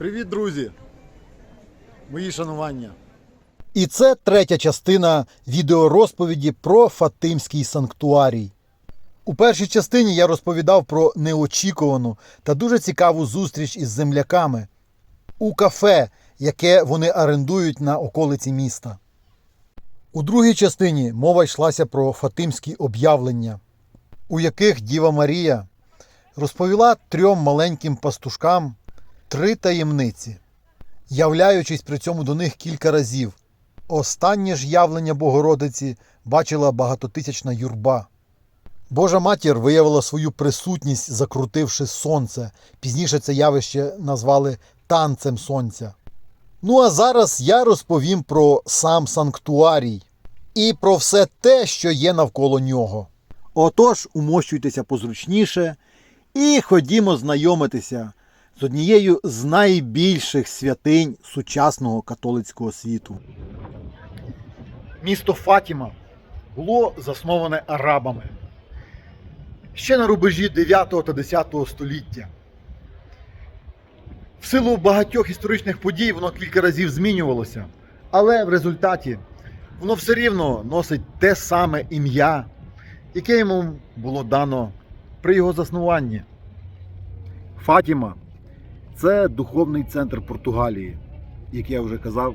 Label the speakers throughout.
Speaker 1: Привіт, друзі! Мої шанування.
Speaker 2: І це третя частина відеорозповіді про Фатимський санктуарій. У першій частині я розповідав про неочікувану та дуже цікаву зустріч із земляками у кафе, яке вони орендують на околиці міста. У другій частині мова йшлася про фатимські об'явлення, у яких Діва Марія розповіла трьом маленьким пастушкам три таємниці, являючись при цьому до них кілька разів. Останнє ж явлення Богородиці бачила багатотисячна юрба. Божа матір виявила свою присутність, закрутивши сонце. Пізніше це явище назвали танцем сонця. Ну а зараз я розповім про сам санктуарій і про все те, що є навколо нього. Отож, умощуйтеся позручніше і ходімо знайомитися з однією з найбільших святинь сучасного католицького світу. Місто Фатіма було засноване арабами ще на рубежі 9 та 10 століття. В силу багатьох історичних подій воно кілька разів змінювалося, але в результаті воно все рівно носить те саме ім'я, яке йому було дано при його заснуванні. Фатіма це духовний центр Португалії, як я вже казав,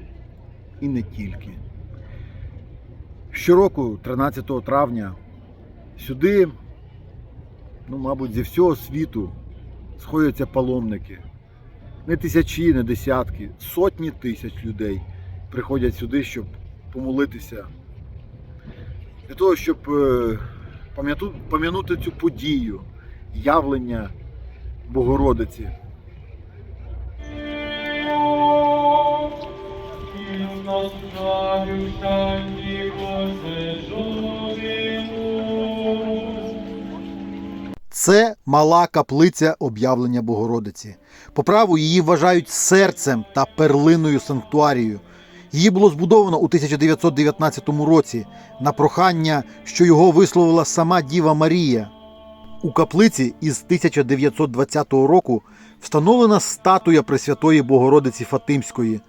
Speaker 2: і не тільки. Щороку, 13 травня, сюди, ну, мабуть, зі всього світу сходяться паломники. Не тисячі, не десятки, сотні тисяч людей приходять сюди, щоб помолитися. Для того, щоб е, пам'янути цю подію, явлення Богородиці. Це мала каплиця об'явлення Богородиці. По праву її вважають серцем та перлиною санктуарію. Її було збудовано у 1919 році на прохання, що його висловила сама Діва Марія. У каплиці із 1920 року встановлена статуя Пресвятої Богородиці Фатимської,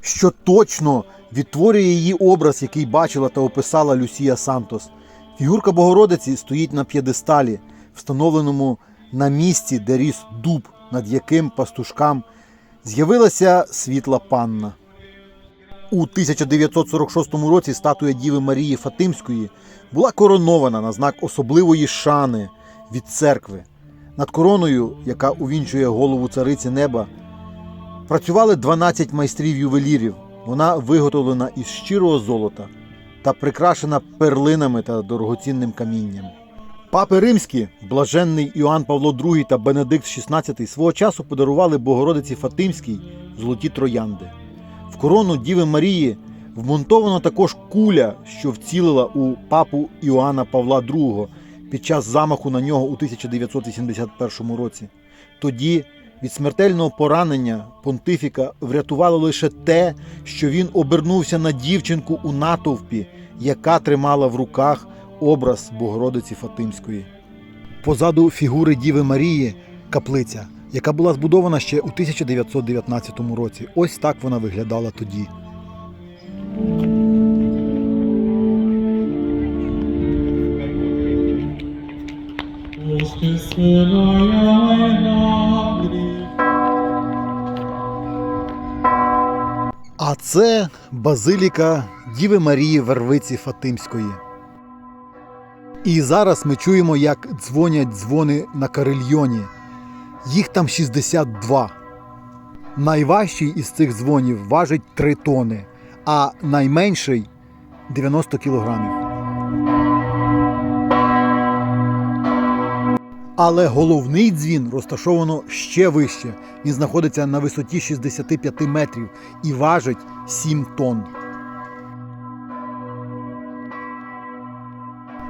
Speaker 2: що точно відтворює її образ, який бачила та описала Люсія Сантос. Фігурка Богородиці стоїть на п'єдесталі, встановленому на місці, де ріс дуб, над яким пастушкам з'явилася світла панна. У 1946 році статуя Діви Марії Фатимської була коронована на знак особливої шани від церкви. Над короною, яка увінчує голову цариці неба, працювали 12 майстрів ювелірів. Вона виготовлена із щирого золота та прикрашена перлинами та дорогоцінним камінням. Папи римські, блаженний Іоанн Павло II та Бенедикт XVI свого часу подарували Богородиці Фатимській золоті троянди. В корону Діви Марії вмонтовано також куля, що вцілила у папу Іоанна Павла II під час замаху на нього у 1981 році. Тоді від смертельного поранення понтифіка врятувало лише те, що він обернувся на дівчинку у натовпі, яка тримала в руках образ Богородиці Фатимської. Позаду фігури Діви Марії каплиця, яка була збудована ще у 1919 році. Ось так вона виглядала тоді. А це базиліка Діви Марії Вервиці Фатимської. І зараз ми чуємо, як дзвонять дзвони на карельйоні. Їх там 62. Найважчий із цих дзвонів важить 3 тони, а найменший 90 кілограмів. Але головний дзвін розташовано ще вище. Він знаходиться на висоті 65 метрів і важить 7 тонн.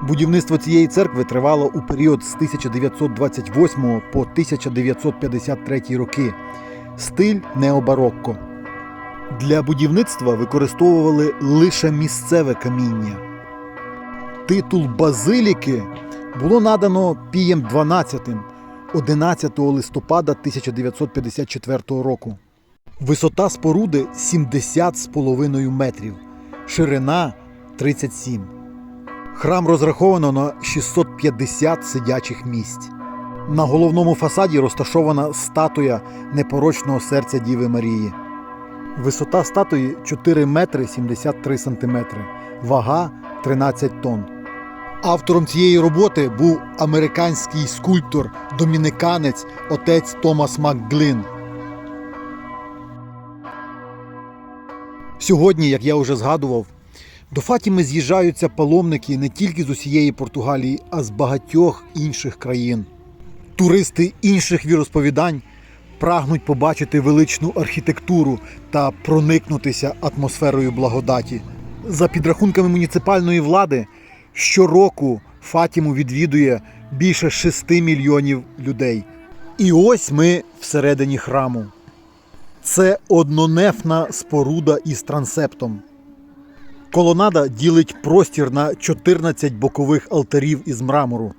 Speaker 2: Будівництво цієї церкви тривало у період з 1928 по 1953 роки. Стиль необарокко. Для будівництва використовували лише місцеве каміння. Титул базиліки було надано Пієм XII 11 листопада 1954 року. Висота споруди 70,5 метрів, ширина 37. Храм розраховано на 650 сидячих місць. На головному фасаді розташована статуя непорочного серця Діви Марії. Висота статуї 4 метри 73 сантиметри, вага 13 тонн. Автором цієї роботи був американський скульптор, домініканець, отець Томас МакГлін. Сьогодні, як я вже згадував, до Фатіми з'їжджаються паломники не тільки з усієї Португалії, а з багатьох інших країн. Туристи інших віросповідань прагнуть побачити величну архітектуру та проникнутися атмосферою благодаті. За підрахунками муніципальної влади, щороку Фатіму відвідує більше 6 мільйонів людей. І ось ми всередині храму. Це однонефна споруда із трансептом. Колонада ділить простір на 14 бокових алтарів із мрамору.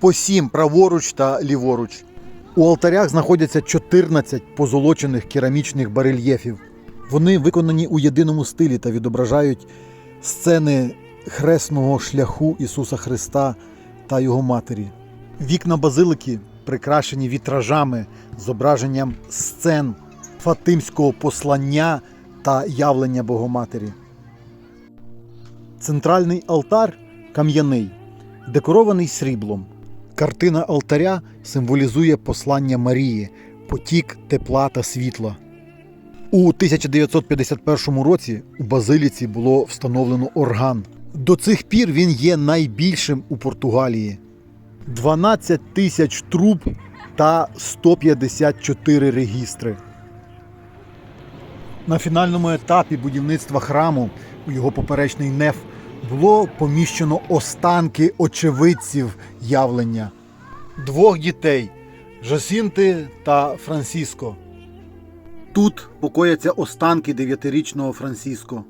Speaker 2: По сім праворуч та ліворуч. У алтарях знаходяться 14 позолочених керамічних барельєфів. Вони виконані у єдиному стилі та відображають сцени хресного шляху Ісуса Христа та Його Матері. Вікна базилики прикрашені вітражами, зображенням сцен Фатимського послання та явлення Богоматері. Центральний алтар кам'яний, декорований сріблом. Картина алтаря символізує послання Марії, потік тепла та світла. У 1951 році у базиліці було встановлено орган. До цих пір він є найбільшим у Португалії. 12 тисяч труб та 154 регістри. На фінальному етапі будівництва храму у його поперечний неф було поміщено останки очевидців явлення двох дітей Жосінти та Франсіско. Тут покояться останки дев'ятирічного Франсіско.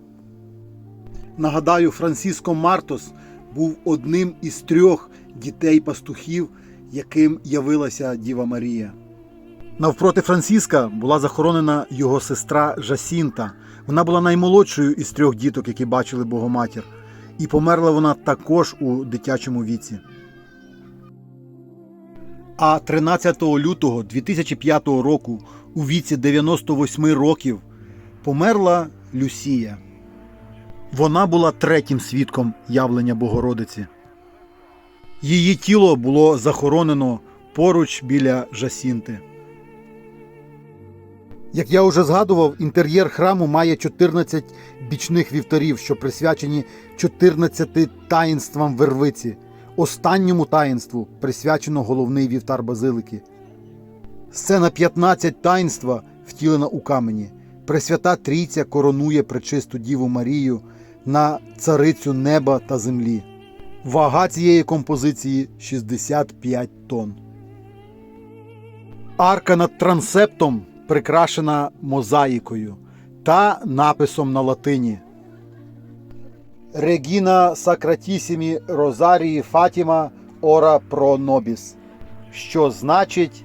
Speaker 2: Нагадаю, Франсіско Мартос був одним із трьох дітей-пастухів, яким явилася Діва Марія. Навпроти Франціска була захоронена його сестра Жасінта. Вона була наймолодшою із трьох діток, які бачили Богоматір, і померла вона також у дитячому віці. А 13 лютого 2005 року, у віці 98 років, померла Люсія. Вона була третім свідком явлення Богородиці. Її тіло було захоронено поруч біля Жасінти. Як я вже згадував, інтер'єр храму має 14 бічних вівтарів, що присвячені 14 таїнствам Вервиці. Останньому таїнству присвячено головний вівтар базилики. Сцена 15 таїнства втілена у камені. Пресвята Трійця коронує пречисту Діву Марію на царицю неба та землі. Вага цієї композиції 65 тонн. Арка над трансептом прикрашена мозаїкою та написом на латині. Регіна Сакратісімі Розарії Фатіма Ора Про Нобіс, що значить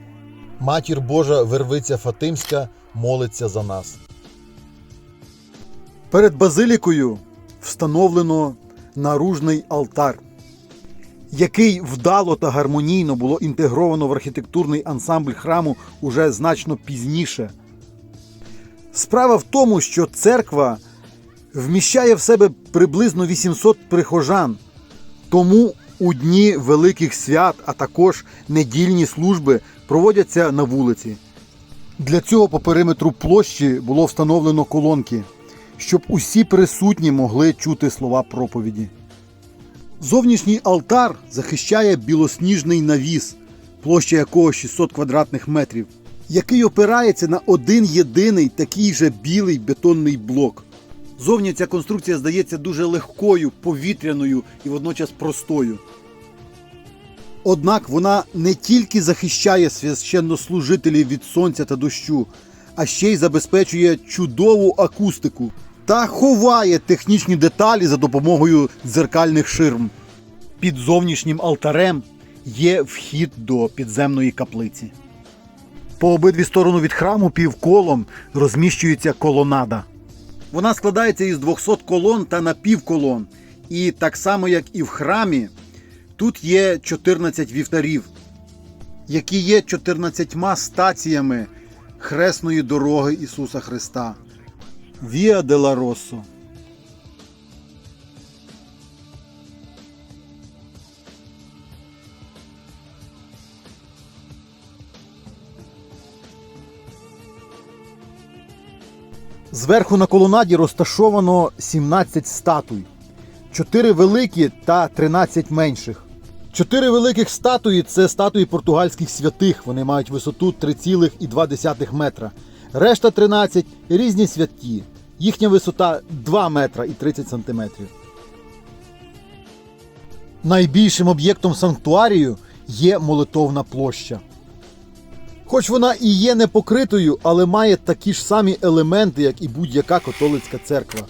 Speaker 2: Матір Божа Вервиця Фатимська молиться за нас. Перед базилікою встановлено наружний алтар, який вдало та гармонійно було інтегровано в архітектурний ансамбль храму уже значно пізніше. Справа в тому, що церква вміщає в себе приблизно 800 прихожан. Тому у дні великих свят, а також недільні служби проводяться на вулиці. Для цього по периметру площі було встановлено колонки, щоб усі присутні могли чути слова проповіді. Зовнішній алтар захищає білосніжний навіс, площа якого 600 квадратних метрів, який опирається на один єдиний такий же білий бетонний блок. Зовні ця конструкція здається дуже легкою, повітряною і водночас простою. Однак вона не тільки захищає священнослужителів від сонця та дощу, а ще й забезпечує чудову акустику та ховає технічні деталі за допомогою дзеркальних ширм. Під зовнішнім алтарем є вхід до підземної каплиці. По обидві сторони від храму півколом розміщується колонада. Вона складається із 200 колон та напівколон. І так само, як і в храмі, тут є 14 вівтарів, які є 14 стаціями хресної дороги Ісуса Христа. Віа де Россо. Зверху на колонаді розташовано 17 статуй, 4 великі та 13 менших. Чотири великих статуї це статуї португальських святих. Вони мають висоту 3,2 метра. Решта 13 різні святі. Їхня висота 2 метра і 30 сантиметрів. Найбільшим об'єктом санктуарію є молитовна площа. Хоч вона і є непокритою, але має такі ж самі елементи, як і будь-яка католицька церква: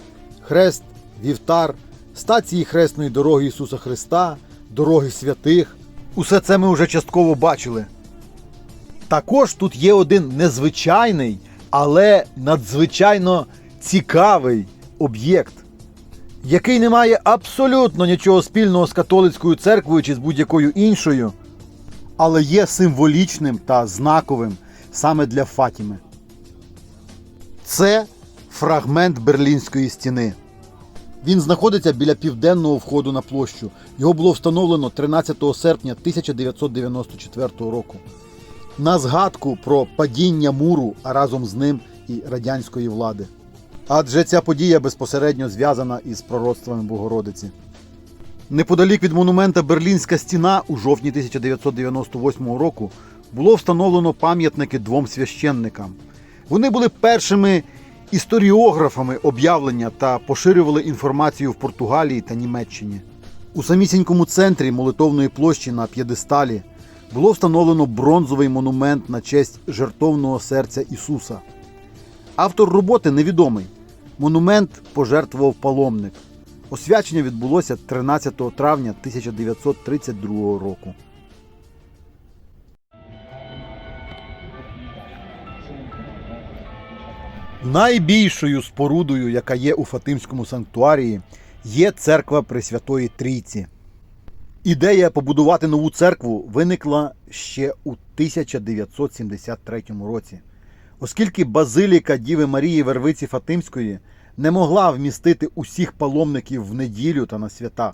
Speaker 2: хрест, вівтар, стації хресної дороги Ісуса Христа, дороги святих. Усе це ми вже частково бачили. Також тут є один незвичайний, але надзвичайно цікавий об'єкт, який не має абсолютно нічого спільного з католицькою церквою чи з будь-якою іншою але є символічним та знаковим саме для Фатіми. Це фрагмент Берлінської стіни. Він знаходиться біля південного входу на площу. Його було встановлено 13 серпня 1994 року. На згадку про падіння муру, а разом з ним і радянської влади. Адже ця подія безпосередньо зв'язана із пророцтвами Богородиці. Неподалік від монумента Берлінська стіна у жовтні 1998 року було встановлено пам'ятники двом священникам. Вони були першими історіографами об'явлення та поширювали інформацію в Португалії та Німеччині. У самісінькому центрі молитовної площі на п'єдесталі було встановлено бронзовий монумент на честь жертовного серця Ісуса. Автор роботи невідомий. Монумент пожертвував паломник. Освячення відбулося 13 травня 1932 року. Найбільшою спорудою, яка є у Фатимському санктуарії, є церква Пресвятої Трійці. Ідея побудувати нову церкву виникла ще у 1973 році, оскільки базиліка Діви Марії Вервиці Фатимської не могла вмістити усіх паломників в неділю та на свята.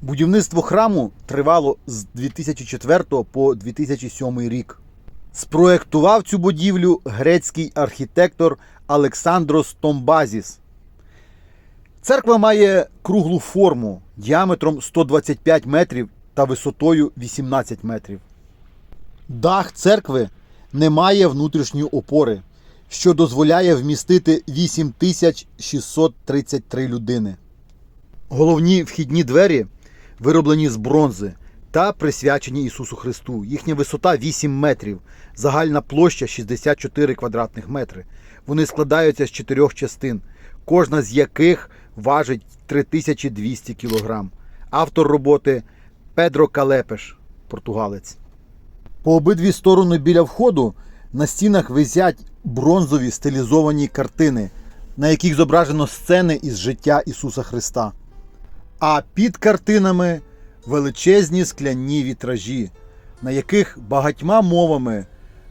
Speaker 2: Будівництво храму тривало з 2004 по 2007 рік. Спроектував цю будівлю грецький архітектор Олександрос Томбазіс. Церква має круглу форму діаметром 125 метрів та висотою 18 метрів. Дах церкви не має внутрішньої опори, що дозволяє вмістити 8633 людини. Головні вхідні двері вироблені з бронзи та присвячені Ісусу Христу. Їхня висота 8 метрів, загальна площа 64 квадратних метри. Вони складаються з чотирьох частин, кожна з яких важить 3200 кг. Автор роботи Педро Калепеш, португалець. По обидві сторони біля входу на стінах висять бронзові стилізовані картини, на яких зображено сцени із життя Ісуса Христа. А під картинами величезні скляні вітражі, на яких багатьма мовами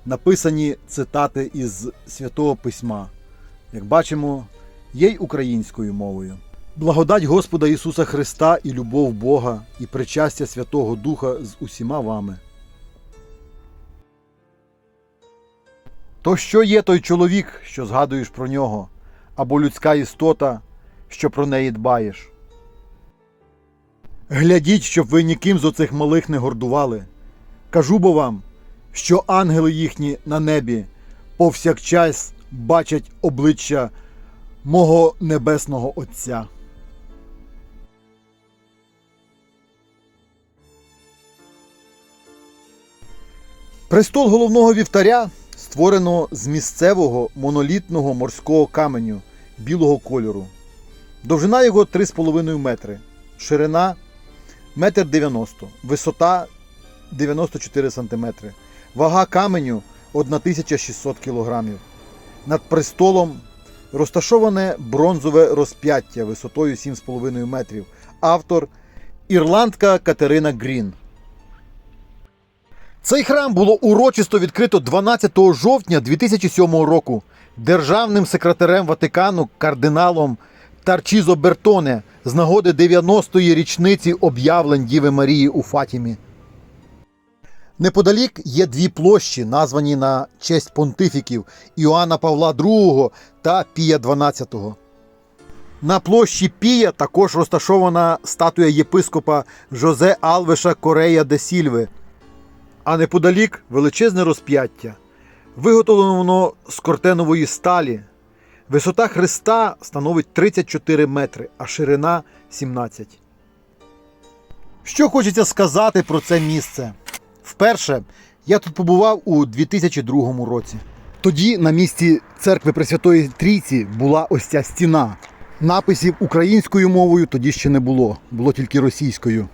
Speaker 2: написані цитати із Святого Письма. Як бачимо, є й українською мовою. Благодать Господа Ісуса Христа і любов Бога, і причастя Святого Духа з усіма вами. То що є той чоловік, що згадуєш про нього, або людська істота, що про неї дбаєш? Глядіть, щоб ви ніким з оцих малих не гордували. Кажу бо вам, що ангели їхні на небі повсякчас бачать обличчя мого небесного Отця. Престол головного вівтаря створено з місцевого монолітного морського каменю білого кольору. Довжина його 3,5 метри, ширина 1,90 м, висота 94 см. Вага каменю 1600 кілограмів. Над престолом розташоване бронзове розп'яття висотою 7,5 метрів. Автор ірландка Катерина Грін. Цей храм було урочисто відкрито 12 жовтня 2007 року державним секретарем Ватикану кардиналом Тарчізо Бертоне з нагоди 90-ї річниці об'явлень Діви Марії у Фатімі. Неподалік є дві площі, названі на честь понтифіків Іоанна Павла II та Пія XII. На площі Пія також розташована статуя єпископа Жозе Алвеша Корея де Сільви, а неподалік величезне розп'яття. Виготовлено воно з кортенової сталі. Висота хреста становить 34 метри, а ширина 17. Що хочеться сказати про це місце? Вперше я тут побував у 2002 році. Тоді на місці церкви Пресвятої Трійці була ось ця стіна. Написів українською мовою тоді ще не було, було тільки російською.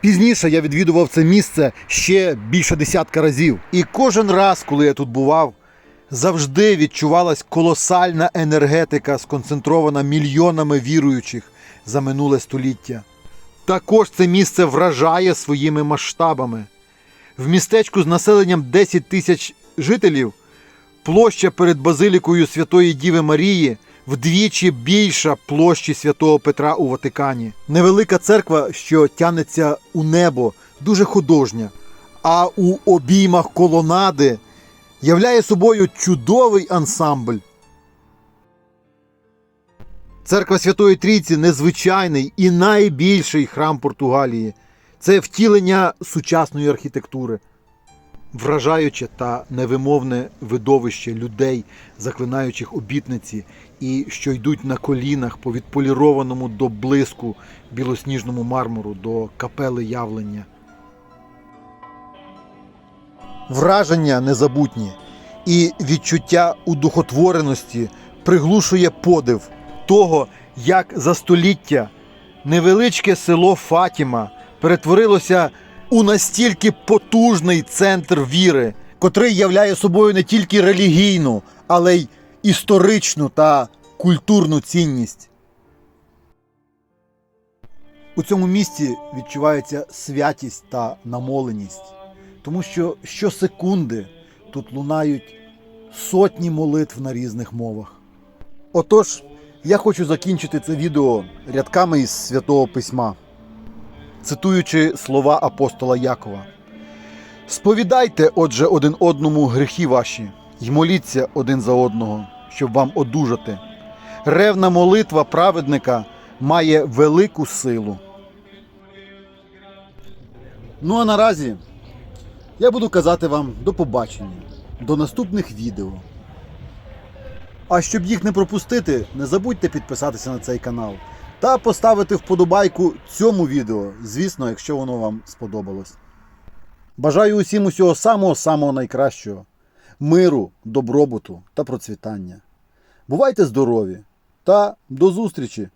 Speaker 2: Пізніше я відвідував це місце ще більше десятка разів. І кожен раз, коли я тут бував, завжди відчувалась колосальна енергетика, сконцентрована мільйонами віруючих за минуле століття. Також це місце вражає своїми масштабами. В містечку з населенням 10 тисяч жителів площа перед базилікою Святої Діви Марії вдвічі більша площі святого Петра у Ватикані. Невелика церква, що тянеться у небо, дуже художня, а у обіймах колонади являє собою чудовий ансамбль. Церква Святої Трійці незвичайний і найбільший храм Португалії. Це втілення сучасної архітектури. Вражаюче та невимовне видовище людей, заклинаючих обітниці, і що йдуть на колінах по відполірованому до блиску білосніжному мармуру до капели явлення. Враження незабутні і відчуття удухотвореності приглушує подив того, як за століття невеличке село Фатіма перетворилося у настільки потужний центр віри, котрий являє собою не тільки релігійну, але й історичну та культурну цінність. У цьому місті відчувається святість та намоленість, тому що щосекунди тут лунають сотні молитв на різних мовах. Отож, я хочу закінчити це відео рядками із Святого Письма, цитуючи слова апостола Якова. Сповідайте, отже, один одному гріхи ваші, й моліться один за одного, щоб вам одужати. Ревна молитва праведника має велику силу. Ну а наразі я буду казати вам до побачення, до наступних відео. А щоб їх не пропустити, не забудьте підписатися на цей канал та поставити вподобайку цьому відео, звісно, якщо воно вам сподобалось. Бажаю усім усього самого-самого найкращого, миру, добробуту та процвітання. Бувайте здорові та до зустрічі!